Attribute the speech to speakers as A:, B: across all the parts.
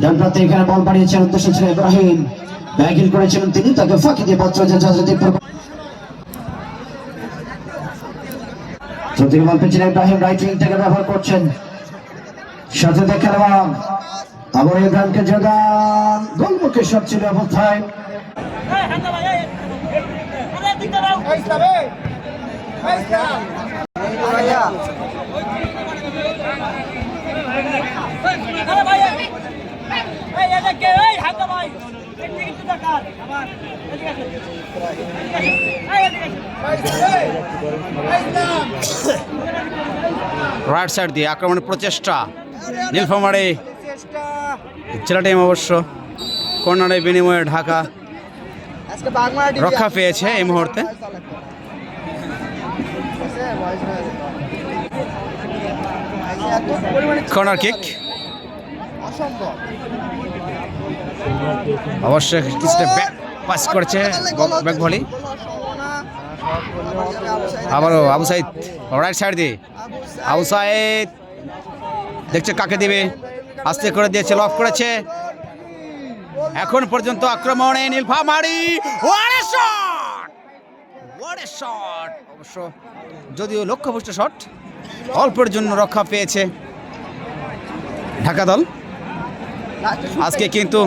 A: ডান প্রান্তে এখানে বল বাড়িয়েছেন উদ্দেশ্য ছিল ইব্রাহিম। ব্যাগিল করেছিলেন তিনি তাকে ফাঁকি দিয়ে পত্র যথাযথ চতুর্থ বল পেয়েছেন ইব্রাহিম রাইট উইং থেকে ব্যবহার করছেন। সাথে দেখে নেওয়াম আবার ইব্রাহিমকে যোগান গোলমুখে সব ছিল অবস্থায়।
B: রাইট সাইড দিয়ে আক্রমণের প্রচেষ্টা। নীলফামারে জেলা টাইম অবশ্য কর্নারের বিনিময়ে ঢাকা রক্ষা পেয়েছে এই মুহূর্তে। Corner kick? অবশ্যই কিছুটা ব্যাক পাস করেছে ব্যাক ভলি আবারও আবু সাইদ রাইট সাইড দিয়ে। আবু সাইদ, দেখছে কাকে দিবে। আস্তে করে দিয়েছে লক করেছে। এখন পর্যন্ত আক্রমণে নীলফামারি ওয়ারে শট অবশ্য যদিও লক্ষ্যভ্রষ্ট শট অল্পের জন্য রক্ষা পেয়েছে ঢাকা দল। আজকে কিন্তু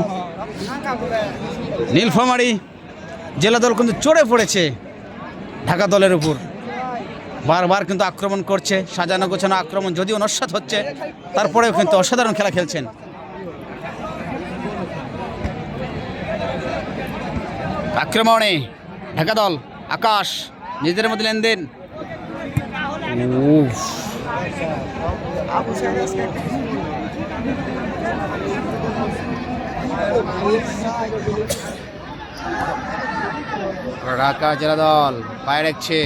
B: নীলফামারি জেলা দল কিন্তু চড়ে পড়েছে ঢাকা দলের উপর। বারবার কিন্তু আক্রমণ করছে, সাজানো গোছানো আক্রমণ যদিও নস্বাত হচ্ছে, তারপরেও কিন্তু অসাধারণ খেলা খেলছেন। আক্রমণে ঢাকা দল। আকাশ নিজেদের মধ্যে লেনদেন। উফ, ঢাকা জেলা দল পায়ে রাখছে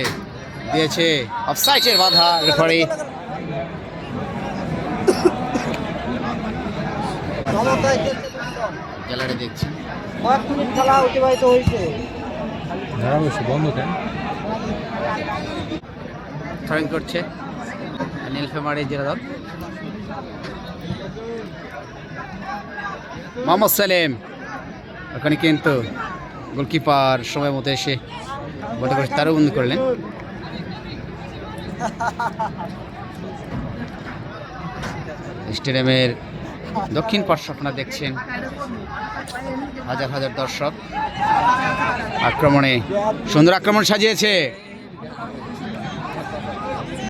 B: দিয়েছে। অফসাইডের বাধা রেফারি। গ্যালারি দেখছি।
C: খেলা অতিবাহিত হয়েছে।
B: থ্রোয়িং করছে। নীলফামারী জেলা দল মোহাম্মদ সালেম, ওখানে কিন্তু গোলকিপার সময় মতো এসে বলতে করে তারও বন্ধ করলেন। স্টেডিয়ামের দক্ষিণ পার্শ্ব আপনারা দেখছেন হাজার হাজার দর্শক। আক্রমণে। সুন্দর আক্রমণ সাজিয়েছে।